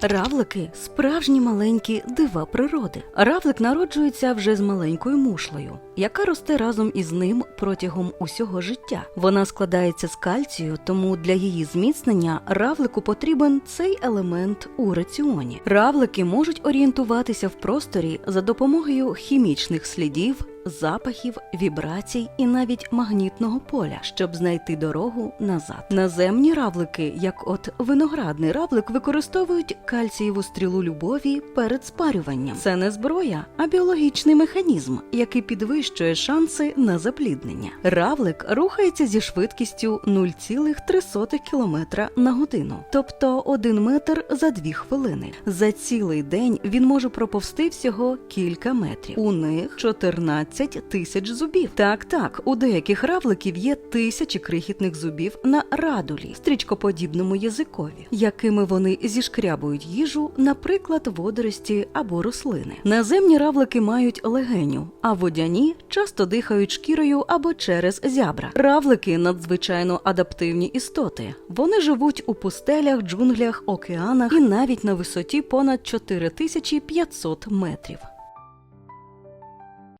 Равлики справжні маленькі дива природи. Равлик народжується вже з маленькою мушлею, яка росте разом із ним протягом усього життя. Вона складається з кальцію, тому для її зміцнення равлику потрібен цей елемент у раціоні. Равлики можуть орієнтуватися в просторі за допомогою хімічних слідів. Запахів, вібрацій і навіть магнітного поля, щоб знайти дорогу назад. Наземні равлики, як от виноградний равлик, використовують кальцієву стрілу любові перед спарюванням. Це не зброя, а біологічний механізм, який підвищує шанси на запліднення. Равлик рухається зі швидкістю 0,3 км на годину, тобто 1 метр за 2 хвилини. За цілий день він може проповсти всього кілька метрів. У них 14 тисяч зубів. Так, так, у деяких равликів є тисячі крихітних зубів на радулі, стрічкоподібному язикові, якими вони зішкрябують їжу, наприклад, водорості або рослини. Наземні равлики мають легеню, а водяні часто дихають шкірою або через зябра. Равлики надзвичайно адаптивні істоти. Вони живуть у пустелях, джунглях, океанах і навіть на висоті понад 4500 метрів.